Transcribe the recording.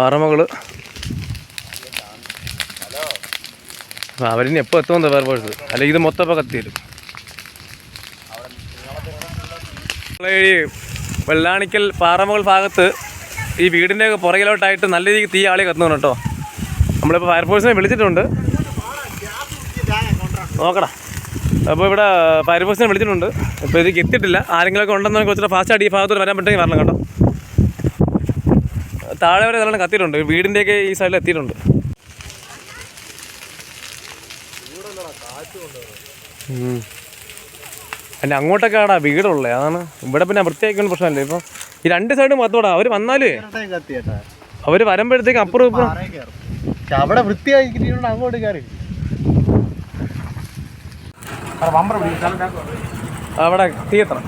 പറമകൾ അവരിനി എപ്പോൾ എത്തുമെന്ന് പോഴ്സ് അല്ലെങ്കിൽ ഇത് മൊത്തം ഇപ്പോൾ കത്തിയിരും ഈ വെള്ളാണിക്കൽ പാറമകൾ ഭാഗത്ത് ഈ വീടിന്റെ ഒക്കെ പുറകിലോട്ടായിട്ട് നല്ല രീതിക്ക് തീ ആളി കത്തുന്നു കേട്ടോ. നമ്മളിപ്പോൾ ഫയർഫോഴ്സിനെ വിളിച്ചിട്ടുണ്ട്. നോക്കടാ. അപ്പോൾ ഇവിടെ ഫയർഫോഴ്സിനെ വിളിച്ചിട്ടുണ്ട്. ഇപ്പോൾ ഇതിലേക്ക് എത്തിയിട്ടില്ല ആരെങ്കിലുമൊക്കെ ഉണ്ടെന്ന് കുറച്ചുകൂടെ ഫാസ്റ്റ് ആയിട്ട് ഈ ഭാഗത്തോട് വരാൻ പറ്റുമെങ്കിൽ വരണം കേട്ടോ. താഴെ വരെ നല്ലോണം കത്തിയിട്ടുണ്ട്. വീടിന്റെയൊക്കെ ഈ സൈഡിൽ എത്തിയിട്ടുണ്ട്. അല്ല അങ്ങോട്ടൊക്കെ ആടാ വീടുള്ളേ. അതാണ്. ഇവിടെ പിന്നെ വൃത്തിയാക്കുന്ന പ്രശ്നമല്ലേ? ഇപ്പം ഈ രണ്ട് സൈഡും കത്തോടാ അവർ വന്നാലേ അവർ അവർ വരുമ്പോഴത്തേക്ക് അപ്പുറം ഇപ്പം അവിടെ വൃത്തിയാക്കിട്ടുണ്ട് അങ്ങോട്ട് കയറി അവിടെ തീയത്ര